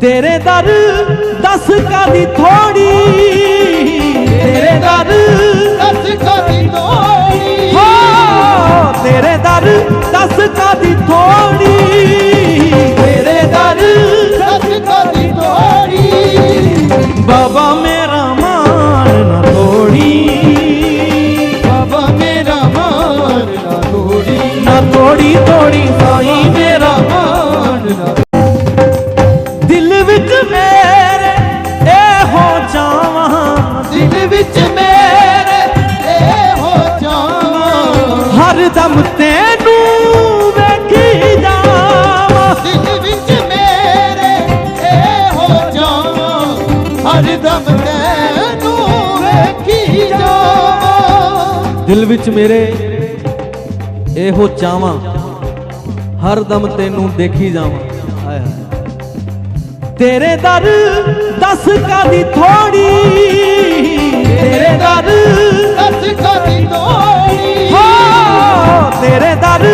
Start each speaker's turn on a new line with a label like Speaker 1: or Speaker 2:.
Speaker 1: ਤੇਰੇ ਦਰ ਦਸ ਕਾਦੀ ਥੋੜੀ? ਤੇਰੇ ਦਰ
Speaker 2: ਦਸ ਕਰੀ ਤੋੜੀ
Speaker 1: ਹੋ ਤੇਰੇ ਦਰ ਦਸ ਮੇਰੇ ਇਹੋ ਚਾਵਾਂ।
Speaker 2: ਦਿਲ ਵਿੱਚ ਮੇਰੇ ਇਹੋ
Speaker 1: ਹਰ ਦਮ ਤੈਨੂੰ ਵੇਖੀ ਜਾਵਾਂ।
Speaker 2: ਦਿਲ ਵਿੱਚ ਮੇਰੇ ਇਹੋ ਚਾਵਾਂ। ਹਰ ਦਮ ਤੈਨੂੰ ਵੇਖੀ ਜਾਵਾਂ।
Speaker 1: ਦਿਲ ਵਿੱਚ ਮੇਰੇ ਇਹੋ ਚਾਵਾਂ। ਹਰ ਦਮ ਤੈਨੂੰ ਦੇਖੀ ਜਾਵਾਂ। ਹਾਏ। ਤੇਰੇ ਦਰ ਦਸ ਕਾਦੀ ਥੋੜੀ? ਤੇਰੇ ਦਰ
Speaker 2: ਦਸ ਕਰੀ ਤੋੜੀ
Speaker 1: ਹੋ ਤੇਰੇ ਦਰ